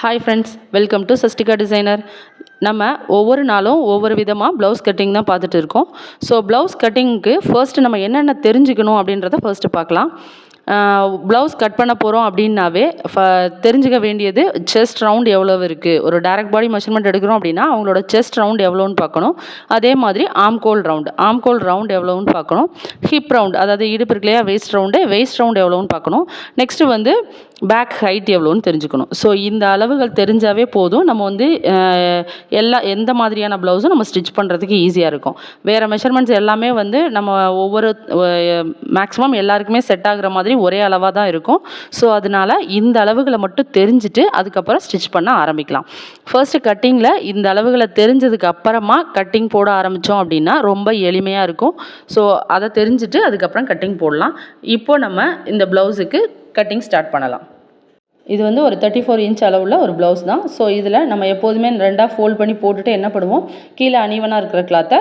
Hi friends welcome to Sastika designer நம்ம ஒவ்வொரு நாளும் ஒவ்வொரு விதமாக ப்ளவுஸ் கட்டிங் தான் பார்த்துட்டு இருக்கோம். ஸோ ப்ளவுஸ் கட்டிங்க்கு ஃபர்ஸ்ட் நம்ம என்னென்ன தெரிஞ்சுக்கணும் அப்படின்றத ஃபர்ஸ்ட்டு பார்க்கலாம். ப்ளவுஸ் கட் பண்ண போகிறோம் அப்படின்னாவே ஃப தெரிஞ்சுக்க வேண்டியது செஸ்ட் ரவுண்ட் எவ்வளோ இருக்குது ஒரு டேரக்ட் பாடி மெஷர்மெண்ட் எடுக்கிறோம் அப்படின்னா அவங்களோட செஸ்ட் ரவுண்ட் எவ்வளோன்னு பார்க்கணும். அதே மாதிரி ஆம்கோல் ரவுண்ட் ஆம்கோல் ரவுண்ட் எவ்வளோன்னு பார்க்கணும். ஹிப் ரவுண்ட் அதாவது இடுப்பு இருக்கு இல்லையா வெயிஸ்ட் ரவுண்டு வெயிஸ்ட் ரவுண்ட் எவ்வளோன்னு பார்க்கணும். நெக்ஸ்ட்டு வந்து பேக் ஹைட் எவ்வளோன்னு தெரிஞ்சுக்கணும். ஸோ இந்த அளவுகள் தெரிஞ்சாவே போதும். நம்ம வந்து எல்லா எந்த மாதிரியான ப்ளவுஸும் நம்ம ஸ்டிச் பண்ணுறதுக்கு ஈஸியாக இருக்கும். வேறு மெஷர்மெண்ட்ஸ் எல்லாமே வந்து நம்ம ஒவ்வொரு மேக்ஸிமம் எல்லாருக்குமே செட் ஆகுற மாதிரி ஒரே அளவாக தான் இருக்கும். ஸோ அதனால இந்த அளவுகளை மட்டும் தெரிஞ்சுட்டு அதுக்கப்புறம் ஸ்டிச் பண்ண ஆரம்பிக்கலாம். ஃபர்ஸ்ட்டு கட்டிங்கில் இந்த அளவுகளை தெரிஞ்சதுக்கு அப்புறமா கட்டிங் போட ஆரம்பித்தோம் அப்படின்னா ரொம்ப எளிமையாக இருக்கும். ஸோ அதை தெரிஞ்சுட்டு அதுக்கப்புறம் கட்டிங் போடலாம். இப்போ நம்ம இந்த ப்ளவுஸுக்கு கட்டிங் ஸ்டார்ட் பண்ணலாம். இது வந்து ஒரு தேர்ட்டி ஃபோர் இன்ச் அளவுள்ள ஒரு ப்ளவுஸ் தான். ஸோ இதில் நம்ம எப்போதுமே ரெண்டாக ஃபோல்ட் பண்ணி போட்டுட்டு என்ன பண்ணுவோம்? கீழே அணிவனாக இருக்கிற கிளாத்தை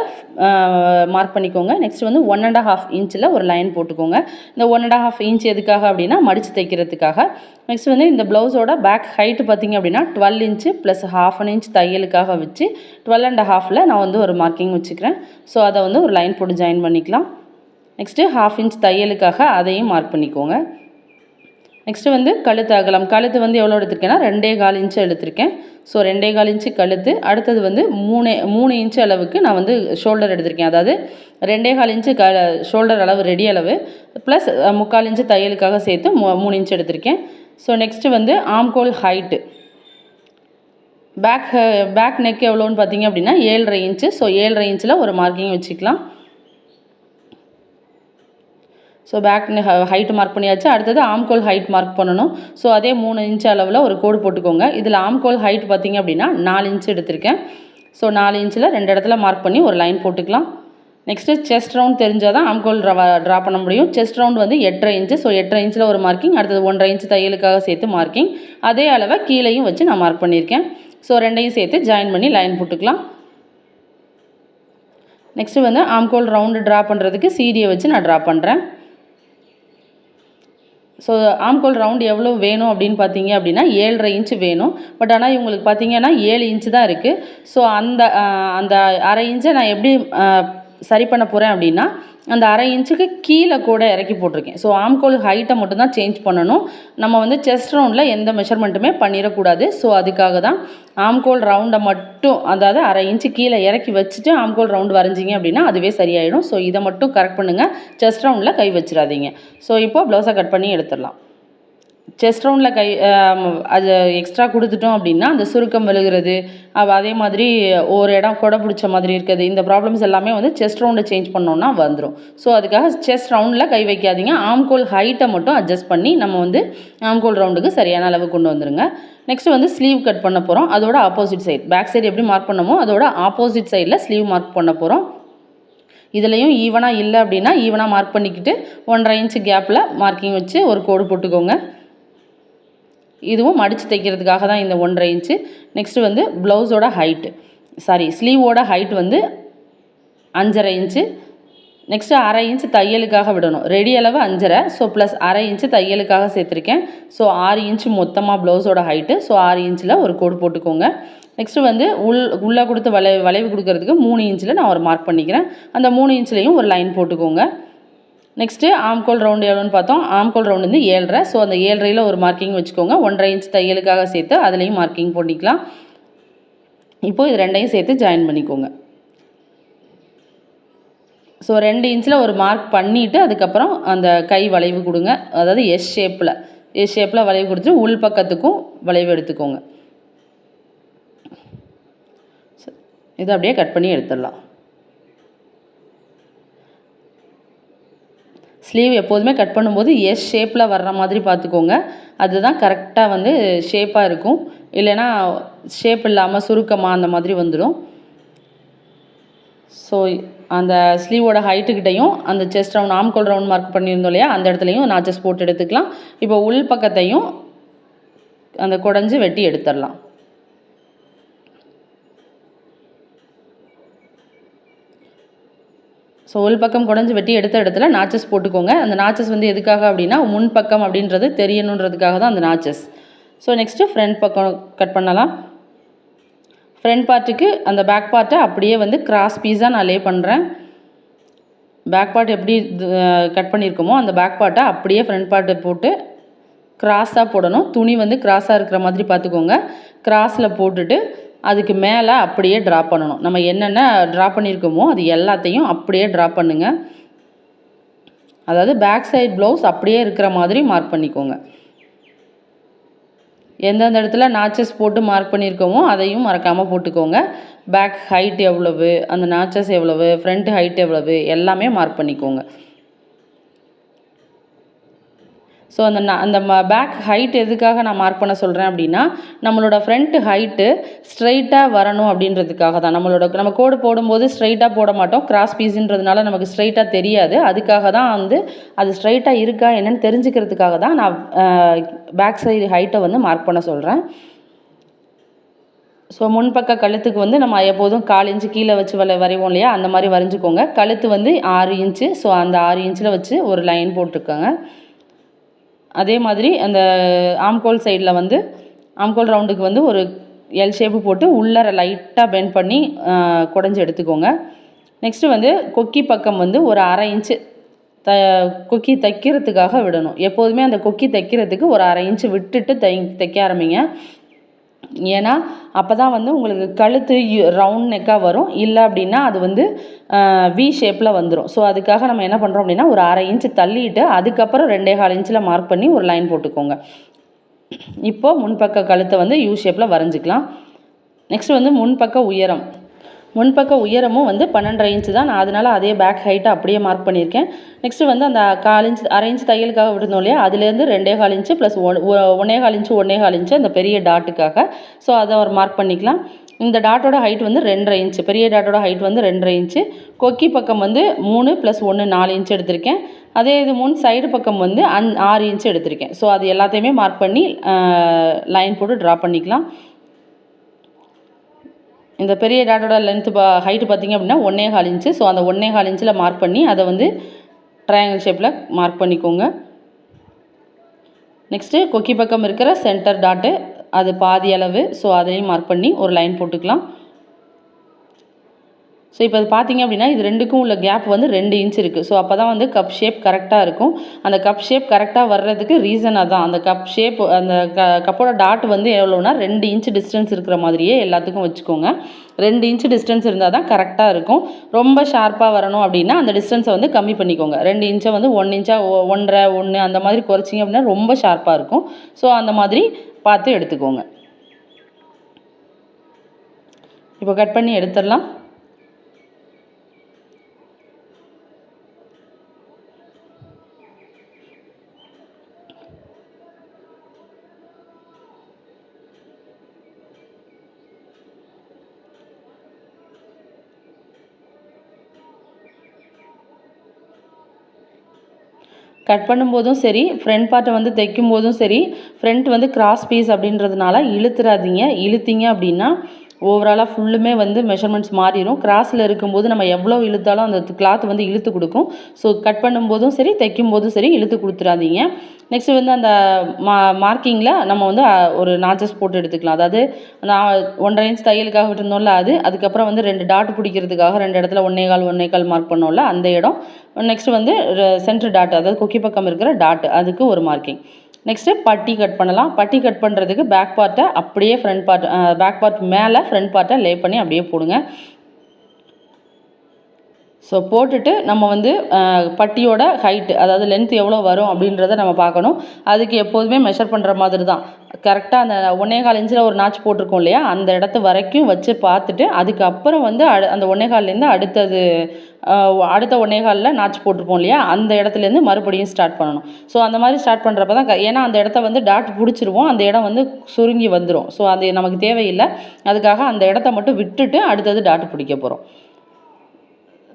மார்க் பண்ணிக்கோங்க. நெக்ஸ்ட் வந்து ஒன் அண்ட் ஹாஃப் இன்ச்சில் ஒரு லைன் போட்டுக்கோங்க. இந்த ஒன் அண்ட் ஹாஃப் இன்ச் எதுக்காக அப்படின்னா மடித்து தைக்கிறதுக்காக. நெக்ஸ்ட் வந்து இந்த ப்ளவுஸோட பேக் ஹைட்டு பார்த்தீங்க அப்படின்னா twelve inch plus half an inch தையலுக்காக வச்சு டுவெல் அண்ட் ஹாஃபில் நான் வந்து ஒரு மார்க்கிங் வச்சுக்கிறேன். ஸோ அதை வந்து ஒரு லைன் போட்டு ஜாயின் பண்ணிக்கலாம். நெக்ஸ்ட்டு ஹாஃப் இன்ச் தையலுக்காக அதையும் மார்க் பண்ணிக்கோங்க. நெக்ஸ்ட்டு வந்து கழுத்து அகலம். கழுத்து வந்து எவ்வளோ எடுத்திருக்கேன்னா ரெண்டே கால் இன்ச்சு எடுத்திருக்கேன். ஸோ ரெண்டே கால் இன்ச்சு கழுத்து. அடுத்தது வந்து மூணு மூணு இன்ச்சு அளவுக்கு நான் வந்து ஷோல்டர் எடுத்திருக்கேன். அதாவது ரெண்டே கால் இன்ச்சு க ஷோல்டர் அளவு ரெடி அளவு ப்ளஸ் முக்கால் இன்ச்சு தையலுக்காக சேர்த்து மூ மூணு இன்ச்சு எடுத்திருக்கேன். ஸோ நெக்ஸ்ட்டு வந்து ஆம்கோல் ஹைட்டு பேக் பேக் நெக் எவ்வளோன்னு பார்த்தீங்க அப்படின்னா ஏழரை இன்ச்சு ஸோ ஏழரை இன்ச்சில் ஒரு மார்க்கிங் வச்சுக்கலாம். ஸோ பேக் ஹைட் மார்க் பண்ணியாச்சு. அடுத்தது ஆம்கோல் ஹைட் மார்க் பண்ணணும். ஸோ அதே மூணு இன்ச் அளவில் ஒரு கோடு போட்டுக்கோங்க. இதில் ஆம்கோல் ஹைட் பார்த்தீங்க அப்படின்னா நாலு இன்ச் எடுத்திருக்கேன். ஸோ நாலு இன்ச்சில் ரெண்டு இடத்துல மார்க் பண்ணி ஒரு லைன் போட்டுக்கலாம். நெக்ஸ்ட்டு செஸ்ட் ரவுண்ட் தெரிஞ்சால் தான் ஆம்கோல் ட்ரா பண்ண முடியும். செஸ்ட் ரவுண்ட் வந்து எட்டரை இன்ச்சு ஸோ எட்டரை இன்ச்சில் ஒரு மார்க்கிங் அடுத்தது ஒன்றரை இன்ச்சு தையலுக்காக சேர்த்து மார்க்கிங் அதே அளவை கீழேயும் வச்சு நான் மார்க் பண்ணியிருக்கேன். ஸோ ரெண்டையும் சேர்த்து ஜாயின் பண்ணி லைன் போட்டுக்கலாம். நெக்ஸ்ட்டு வந்து ஆம்கோல் ரவுண்டு ட்ரா பண்ணுறதுக்கு சீடியை வச்சு நான் ட்ரா பண்ணுறேன் ஸோ ஆம்கோல் ரவுண்ட் எவ்வளோ வேணும் அப்படின்னு பார்த்தீங்க அப்படின்னா ஏழரை இன்ச்சு வேணும். பட் ஆனால் இவங்களுக்கு பார்த்தீங்கன்னா ஏழு இன்ச்சு தான் இருக்குது ஸோ அந்த அந்த அரை இன்ச்சை நான் எப்படி சரி பண்ண போகிறேன் அப்படின்னா அந்த அரை இன்ச்சுக்கு கீழே கூட இறக்கி போட்டிருக்கேன். ஸோ ஆம்கோல் ஹைட்டை மட்டும்தான் சேஞ்ச் பண்ணணும். நம்ம வந்து செஸ்ட் ரவுண்டில் எந்த மெஷர்மெண்ட்டுமே பண்ணிடக்கூடாது. ஸோ அதுக்காக தான் ஆம்கோல் ரவுண்டை மட்டும் அதாவது அரை இன்ச்சு கீழே இறக்கி வச்சுட்டு ஆம்கோல் ரவுண்ட் வரைஞ்சிங்க அப்படின்னா அதுவே சரியாயிடும். ஸோ இதை மட்டும் கரெக்ட் பண்ணுங்கள் செஸ்ட் ரவுண்டில் கை வச்சிடாதீங்க. ஸோ இப்போ ப்ளவுஸை கட் பண்ணி எடுத்துடலாம். செஸ்ட் ரவுண்டில் கை அது எக்ஸ்ட்ரா கொடுத்துட்டோம் அப்படின்னா அந்த சுருக்கம் விழுகிறது. அதே மாதிரி ஒரு இடம் கொடை பிடிச்ச மாதிரி இருக்குது. இந்த ப்ராப்ளம்ஸ் எல்லாமே வந்து செஸ்ட் ரவுண்டை சேஞ்ச் பண்ணோன்னா வந்துடும் ஸோ அதுக்காக செஸ்ட் ரவுண்டில் கை வைக்காதீங்க. ஆம்கோல் ஹைட்டை மட்டும் அட்ஜஸ்ட் பண்ணி நம்ம வந்து ஆம்கோல் ரவுண்டுக்கு சரியான அளவு கொண்டு வந்துருங்க. நெக்ஸ்ட் வந்து ஸ்லீவ் கட் பண்ண போகிறோம் அதோட ஆப்போசிட் சைட் பேக் சைடு எப்படி மார்க் பண்ணமோ அதோட ஆப்போசிட் சைடில் ஸ்லீவ் மார்க் பண்ண போகிறோம் இதுலேயும் ஈவனாக இல்லை அப்படின்னா ஈவனாக மார்க் பண்ணிக்கிட்டு ஒன்றரை இன்ச்சு கேப்பில் மார்க்கிங் வச்சு ஒரு கோடு போட்டுக்கோங்க. இதுவும் மடித்து தைக்கிறதுக்காக தான் இந்த ஒன்றரை இன்ச்சு. நெக்ஸ்ட்டு வந்து ப்ளவுஸோட ஹைட்டு சாரி ஸ்லீவோட ஹைட் வந்து அஞ்சரை இன்ச்சு. நெக்ஸ்ட்டு அரை இன்ச்சு தையலுக்காக விடணும். ரெடி அளவு அஞ்சரை. ஸோ ப்ளஸ் அரை இன்ச்சு தையலுக்காக சேர்த்துருக்கேன். ஸோ ஆறு இன்ச்சு மொத்தமாக ப்ளவுஸோட ஹைட்டு ஸோ ஆறு இன்ச்சில் ஒரு கோடு போட்டுக்கோங்க. நெக்ஸ்ட்டு வந்து உள் உள்ளே கொடுத்து வளை வளைவு கொடுக்கறதுக்கு மூணு இன்ச்சில் நான் ஒரு மார்க் பண்ணிக்கிறேன். அந்த மூணு இன்ச்லேயும் ஒரு லைன் போட்டுக்கோங்க. நெக்ஸ்ட்டு ஆம்கோல் ரவுண்டு எவ்வளோன்னு பார்த்தோம். ஆம்கோல் ரவுண்டு வந்து ஏழரை. ஸோ அந்த ஏழரையில் ஒரு மார்க்கிங் வச்சுக்கோங்க. ஒன்றரை இன்ச் தையலுக்காக சேர்த்து அதுலேயும் மார்க்கிங் பண்ணிக்கலாம் இப்போது இது ரெண்டையும் சேர்த்து ஜாயின் பண்ணிக்கோங்க. ஸோ ரெண்டு இன்ச்சில் ஒரு மார்க் பண்ணிவிட்டு அதுக்கப்புறம் அந்த கை வளைவு கொடுங்க. அதாவது எஸ் ஷேப்பில் எஸ் ஷேப்பில் வளைவு கொடுத்துட்டு உள் பக்கத்துக்கும் வளைவு எடுத்துக்கோங்க. இதை அப்படியே கட் பண்ணி எடுத்துடலாம். ஸ்லீவ் எப்போதுமே கட் பண்ணும்போது எஸ் ஷேப்பில் வர்ற மாதிரி பார்த்துக்கோங்க. அதுதான் கரெக்டாக வந்து ஷேப்பாக இருக்கும். இல்லைன்னா ஷேப் இல்லாமல் சுருக்கமாக அந்த மாதிரி வந்துடும். ஸோ அந்த ஸ்லீவோட ஹைட்டுக்கிட்டையும் அந்த செஸ்ட் ரவுண்ட் ஆம்கோல் ரவுண்ட் மார்க் பண்ணியிருந்தோம் இல்லையா? அந்த இடத்துலையும் நாச்சஸ் போட்டு எடுத்துக்கலாம். இப்போ உள் பக்கத்தையும் அந்த குடஞ்சி வெட்டி எடுத்துடலாம். ஸோ உள் பக்கம் குடஞ்சி வெட்டி எடுத்த இடத்துல நாச்சஸ் போட்டுக்கோங்க. அந்த நாச்சஸ் வந்து எதுக்காக அப்படின்னா முன் பக்கம் அப்படின்றது தெரியணுன்றதுக்காக தான் அந்த நாச்சஸ். ஸோ நெக்ஸ்ட்டு ஃப்ரண்ட் பக்கம் கட் பண்ணலாம். ஃப்ரண்ட் பார்ட்டுக்கு அந்த பேக் பார்ட்டை அப்படியே வந்து கிராஸ் பீஸாக நான் லே பண்ணுறேன் பேக் பார்ட் எப்படி கட் பண்ணியிருக்கோமோ அந்த பேக் பார்ட்டை அப்படியே ஃப்ரண்ட் பார்ட்டை போட்டு கிராஸாக போடணும். துணி வந்து கிராஸாக இருக்கிற மாதிரி பார்த்துக்கோங்க. கிராஸில் போட்டுட்டு அதுக்கு மேலே அப்படியே ட்ரா பண்ணணும். நம்ம என்னென்ன ட்ரா பண்ணியிருக்கோமோ அது எல்லாத்தையும் அப்படியே ட்ரா பண்ணுங்கள் அதாவது பேக் சைட் ப்ளவுஸ் அப்படியே இருக்கிற மாதிரி மார்க் பண்ணிக்கோங்க. எந்தெந்த இடத்துல நாச்சஸ் போட்டு மார்க் பண்ணியிருக்கோமோ அதையும் மறக்காமல் போட்டுக்கோங்க. பேக் ஹைட் எவ்வளவு அந்த நாச்சஸ் எவ்வளவு ஃப்ரண்ட் ஹைட் எவ்வளவு எல்லாமே மார்க் பண்ணிக்கோங்க. ஸோ அந்த நான் அந்த ம பேக் ஹைட் எதுக்காக நான் மார்க் பண்ண சொல்கிறேன் அப்படின்னா நம்மளோட ஃப்ரண்ட் ஹைட்டு ஸ்ட்ரைட்டாக வரணும் அப்படின்றதுக்காக தான். நம்மளோட நம்ம கோடு போடும்போது ஸ்ட்ரைட்டாக போட மாட்டோம். கிராஸ் பீஸுன்றதுனால நமக்கு ஸ்ட்ரைட்டாக தெரியாது. அதுக்காக தான் வந்து அது ஸ்ட்ரைட்டாக இருக்கா என்னென்னு தெரிஞ்சுக்கிறதுக்காக தான் நான் பேக் சைடு ஹைட்டை வந்து மார்க் பண்ண சொல்கிறேன் ஸோ முன்பக்க கழுத்துக்கு வந்து நம்ம எப்போதும் கால் இன்ச்சு கீழே வச்சு வர வரைவோம் இல்லையா? அந்த மாதிரி வரைஞ்சிக்கோங்க. கழுத்து வந்து ஆறு இன்ச்சு. ஸோ அந்த ஆறு இன்ச்சில் வச்சு ஒரு லைன் போட்டிருக்கோங்க. அதே மாதிரி அந்த ஆம்கோல் சைடில் வந்து ஆம்கோல் ரவுண்டுக்கு வந்து ஒரு எல் ஷேப்பு போட்டு உள்ளர லைட்டாக பெண்ட் பண்ணி குடஞ்சி எடுத்துக்கோங்க. நெக்ஸ்ட்டு வந்து கொக்கி பக்கம் வந்து ஒரு அரை இன்ச்சு த கொக்கி தைக்கிறதுக்காக விடணும். எப்போதுமே அந்த கொக்கி தைக்கிறதுக்கு ஒரு அரை இன்ச்சு விட்டுட்டு தை தைக்க ஆரம்பிங்க. ஏன்னா அப்போ தான் வந்து உங்களுக்கு கழுத்து ரவுண்ட் நெக்காக வரும். இல்லை அப்படின்னா அது வந்து வி ஷேப்பில் வந்துடும் ஸோ அதுக்காக நம்ம என்ன பண்ணுறோம் அப்படின்னா ஒரு அரை இன்ச்சு தள்ளிட்டு அதுக்கப்புறம் ரெண்டே கால் இன்ச்சில் மார்க் பண்ணி ஒரு லைன் போட்டுக்கோங்க. இப்போது முன்பக்க கழுத்தை வந்து யூ ஷேப்பில் வரைஞ்சிக்கலாம். நெக்ஸ்ட் வந்து முன்பக்க உயரம். முன்பக்க உயரமும் வந்து பன்னெண்டரை இன்ச்சு தான். நான் அதனால் அதே பேக் ஹைட்டை அப்படியே மார்க் பண்ணியிருக்கேன். நெக்ஸ்ட்டு வந்து அந்த கால் இன்ச் அரை இன்ச் தையலுக்காக விட்டுருந்தோம் இல்லையா? அதுலேருந்து ரெண்டே கால் இன்ச்சு ப்ளஸ் ஒன் ஒன்னே கால் இன்ச்சு ஒன்னே கால் இன்ச்சு அந்த பெரிய டாட்டுக்காக ஸோ அதை ஒரு மார்க் பண்ணிக்கலாம். இந்த டாட்டோட ஹைட் வந்து ரெண்டரை இன்ச்சு பெரிய டாட்டோட ஹைட் வந்து ரெண்டரை இன்ச்சு கொக்கி பக்கம் வந்து மூணு ப்ளஸ் ஒன்று நாலு இன்ச்சு எடுத்திருக்கேன். அதே இது மூணு சைடு பக்கம் வந்து அந் ஆறு இன்ச்சு எடுத்திருக்கேன். ஸோ அது எல்லாத்தையுமே மார்க் பண்ணி லைன் போட்டு ட்ரா பண்ணிக்கலாம். இந்த பெரிய டாட்டோட லென்த்து பா ஹைட்டு பார்த்திங்க அப்படின்னா ஒன்றே கால் இன்ச்சு ஸோ அந்த ஒன்றே கால் இன்ச்சில் மார்க் பண்ணி அதை வந்து ட்ரையாங்கிள் ஷேப்பில் மார்க் பண்ணிக்கோங்க. நெக்ஸ்ட்டு கொக்கி பக்கம் இருக்கிற சென்டர் டாட்டு அது பாதி அளவு. ஸோ அதையும் மார்க் பண்ணி ஒரு லைன் போட்டுக்கலாம். ஸோ இப்போ அது பார்த்தீங்க அப்படின்னா இது ரெண்டுக்கும் உள்ள கேப் வந்து ரெண்டு இன்ச் இருக்குது ஸோ அப்போ தான் வந்து கப் ஷேப் கரெக்டாக இருக்கும். அந்த கப் ஷேப் கரெக்டாக வர்றதுக்கு ரீசன் அதான். அந்த கப் ஷேப் அந்த க கப்போட டாட் வந்து எவ்வளோனா ரெண்டு இன்ச் டிஸ்டன்ஸ் இருக்கிற மாதிரியே எல்லாத்துக்கும் வச்சுக்கோங்க. ரெண்டு இன்ச் டிஸ்டன்ஸ் இருந்தால் தான் கரெக்டாக இருக்கும். ரொம்ப ஷார்ப்பாக வரணும் அப்படின்னா அந்த டிஸ்டன்ஸை வந்து கம்மி பண்ணிக்கோங்க. ரெண்டு இன்ச்சை வந்து ஒன் இன்ச்சாக ஒன்றரை ஒன்று அந்த மாதிரி குறைச்சிங்க அப்படின்னா ரொம்ப ஷார்ப்பாக இருக்கும். ஸோ அந்த மாதிரி பார்த்து எடுத்துக்கோங்க. இப்போ கட் பண்ணி எடுத்துடலாம். கட் பண்ணும்போதும் சரி ஃப்ரண்ட் பார்ட்டை வந்து தைக்கும் போதும் சரி ஃப்ரண்ட் வந்து கிராஸ் பீஸ் அப்படின்றதுனால இழுத்துறாதீங்க. இழுத்தீங்க அப்படின்னா ஓவராலாக ஃபுல்லுமே வந்து மெஷர்மெண்ட்ஸ் மாறிடும் கிராஸில் இருக்கும்போது நம்ம எவ்வளோ இழுத்தாலும் அந்த கிளாத் வந்து இழுத்து கொடுக்கும். ஸோ கட் பண்ணும்போதும் சரி தைக்கும் போதும் சரி இழுத்து கொடுத்துறாதீங்க. நெக்ஸ்ட் வந்து அந்த மா மார்க்கிங்கில் நம்ம வந்து ஒரு நாச்சஸ் போட்டு எடுத்துக்கலாம். அதாவது நான் ஒன்றரை இன்ச் தையலுக்காக விட்டுருந்தோம்ல அது அதுக்கப்புறம் வந்து ரெண்டு டாட் பிடிக்கிறதுக்காக ரெண்டு இடத்துல ஒன்றே கால் ஒன்றே கால் மார்க் பண்ணோம்ல அந்த இடம். நெக்ஸ்ட் வந்து சென்ட்ரு டாட் அதாவது கொக்கி பக்கம் இருக்கிற டாட் அதுக்கு ஒரு மார்க்கிங் நெக்ஸ்ட்டு பட்டி கட் பண்ணலாம். பட்டி கட் பண்ணுறதுக்கு பேக் பார்ட்டை அப்படியே ஃப்ரண்ட் பார்ட் பேக் பார்ட் மேலே ஃப்ரண்ட் பார்ட்டை லே பண்ணி அப்படியே போடுங்க. ஸோ போட்டுட்டு நம்ம வந்து பட்டியோட ஹைட்டு அதாவது லென்த் எவ்வளோ வரும் அப்படின்றத நம்ம பார்க்கணும். அதுக்கு எப்போதுமே மெஷர் பண்ணுற மாதிரி தான். கரெக்டாக அந்த ஒன்றே கால் இன்ச்சில் ஒரு நாச் போட்டிருக்கோம் இல்லையா? அந்த இடத்த வரைக்கும் வச்சு பார்த்துட்டு அதுக்கப்புறம் வந்து அடு அந்த ஒன்றே கால்லேருந்து அடுத்தது அடுத்த ஒன்றே காலில் நாச் போட்டிருப்போம் இல்லையா? அந்த இடத்துலேருந்து மறுபடியும் ஸ்டார்ட் பண்ணணும். ஸோ அந்த மாதிரி ஸ்டார்ட் பண்ணுறப்ப தான் ஏன்னா அந்த இடத்த வந்து டாட் பிடிச்சிருவோம். அந்த இடம் வந்து சுருங்கி வந்துடும் ஸோ அது நமக்கு தேவையில்லை. அதுக்காக அந்த இடத்த மட்டும் விட்டுட்டு அடுத்தது டாட் பிடிக்க போகிறோம்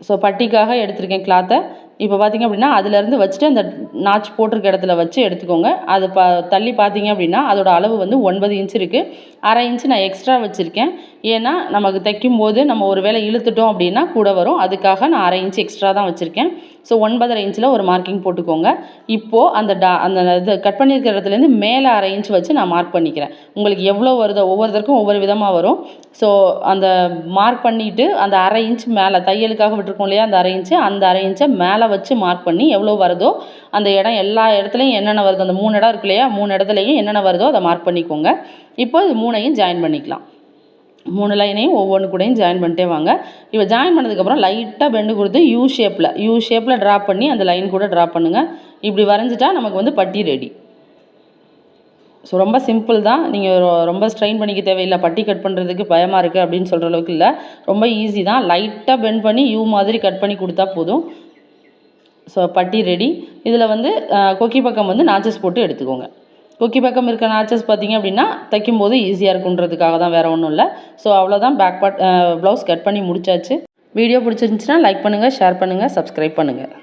ஸோ பட்டிக்காக எடுத்திருக்கேன் கிளாத்தை இப்போ பார்த்தீங்க அப்படின்னா அதுலேருந்து வச்சுட்டு அந்த நாச் போட்டிருக்க இடத்துல வச்சு எடுத்துக்கோங்க. அது ப தள்ளி பார்த்திங்க அப்படின்னா அதோட அளவு வந்து ஒன்பது இன்ச் இருக்குது அரை இன்ச்சு நான் எக்ஸ்ட்ரா வச்சுருக்கேன். ஏன்னா நமக்கு தைக்கும்போது நம்ம ஒரு வேளை இழுத்துட்டோம் அப்படின்னா கூட வரும். அதுக்காக நான் அரை இன்ச் எக்ஸ்ட்ரா தான் வச்சுருக்கேன். ஸோ ஒன்பதரை இன்ச்சில் ஒரு மார்க்கிங் போட்டுக்கோங்க. இப்போது அந்த டா அந்த இது கட் பண்ணியிருக்கிற இடத்துலேருந்து மேலே அரை இன்ச் வச்சு நான் மார்க் பண்ணிக்கிறேன். உங்களுக்கு எவ்வளோ வருதோ ஒவ்வொருத்தருக்கும் ஒவ்வொரு விதமாக வரும். ஸோ அந்த மார்க் பண்ணிவிட்டு அந்த அரை இன்ச் மேலே தையலுக்காக விட்டுருக்கோம் இல்லையா அந்த அரை இன்ச்சு அந்த அரை இன்ச்சை மேலே வச்சு மார்க் பண்ணி எவ்வளோ வருதோ அந்த இடம் எல்லா இடத்துலையும் என்னென்ன வருது? அந்த மூணு இடம் இருக்கு இல்லையா? மூணு இடத்துலையும் என்னென்ன வருதோ அதை மார்க் பண்ணிக்கோங்க. இப்போ இது மூணையும் ஜாயின் பண்ணிக்கலாம். மூணு லைனையும் ஒவ்வொன்று கூடயும் ஜாயின் பண்ணிட்டே வாங்க. இப்போ ஜாயின் பண்ணதுக்கப்புறம் லைட்டாக பெண்டு கொடுத்து யூ ஷேப்பில் யூ ஷேப்பில் ட்ரா பண்ணி அந்த லைன் கூட ட்ரா பண்ணுங்கள் இப்படி வரைஞ்சிட்டா நமக்கு வந்து பட்டி ரெடி ஸோ ரொம்ப சிம்பிள் தான். நீங்கள் ரொம்ப ஸ்ட்ரெயின் பண்ணிக்க தேவையில்லை. பட்டி கட் பண்ணுறதுக்கு பயமாக இருக்குது அப்படின்னு சொல்கிற அளவுக்கு இல்லை. ரொம்ப ஈஸி தான். லைட்டாக பெண்ட் பண்ணி யூ மாதிரி கட் பண்ணி கொடுத்தா போதும். ஸோ பட்டி ரெடி இதில் வந்து கொக்கி பக்கம் வந்து நாச்சஸ் போட்டு எடுத்துக்கோங்க. கொக்கி பக்கம் இருக்க நாச்சஸ் பார்த்தீங்க அப்படின்னா தைக்கும்போது ஈஸியாக இருக்குன்றதுக்காக தான் வேறு ஒன்றும் இல்லை. ஸோ அவ்வளோதான் பேக் பார்ட் ப்ளவுஸ் கட் பண்ணி முடிச்சாச்சு. வீடியோ பிடிச்சிருந்துச்சின்னா லைக் பண்ணுங்கள் ஷேர் பண்ணுங்கள் சப்ஸ்கிரைப் பண்ணுங்கள்